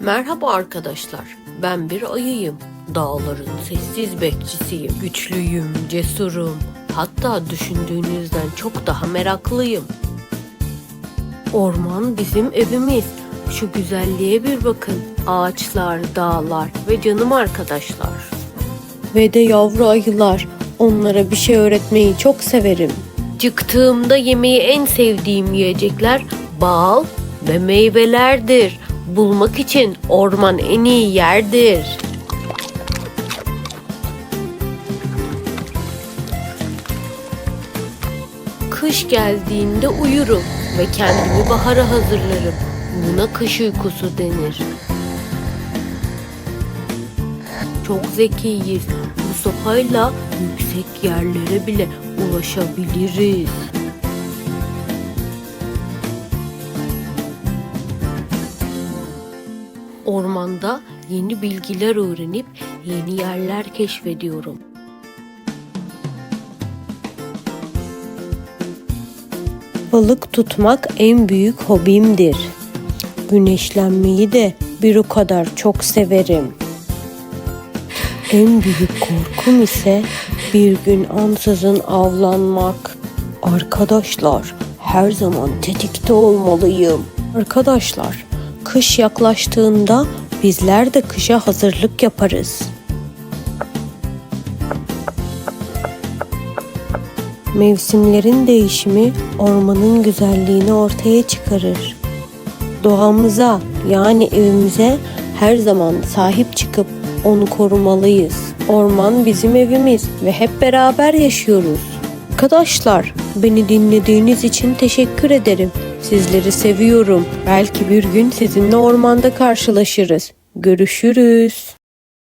Merhaba arkadaşlar. Ben bir ayıyım. Dağların sessiz bekçisiyim. Güçlüyüm, cesurum. Hatta düşündüğünüzden çok daha meraklıyım. Orman bizim evimiz. Şu güzelliğe bir bakın. Ağaçlar, dağlar ve canım arkadaşlar. Ve de yavru ayılar. Onlara bir şey öğretmeyi çok severim. Çıktığımda yemeği en sevdiğim yiyecekler bal ve meyvelerdir. Bulmak için orman en iyi yerdir. Kış geldiğinde uyurum ve kendimi bahara hazırlarım. Buna kış uykusu denir. Çok zekiyiz. Bu sopayla yüksek yerlere bile ulaşabiliriz. Ormanda yeni bilgiler öğrenip yeni yerler keşfediyorum. Balık tutmak en büyük hobimdir. Güneşlenmeyi de bir o kadar çok severim. En büyük korkum ise bir gün ansızın avlanmak. Arkadaşlar, her zaman tetikte olmalıyım. Arkadaşlar, kış yaklaştığında bizler de kışa hazırlık yaparız. Mevsimlerin değişimi ormanın güzelliğini ortaya çıkarır. Doğamıza yani evimize her zaman sahip çıkıp onu korumalıyız. Orman bizim evimiz ve hep beraber yaşıyoruz. Arkadaşlar, beni dinlediğiniz için teşekkür ederim. Sizleri seviyorum. Belki bir gün sizinle ormanda karşılaşırız. Görüşürüz.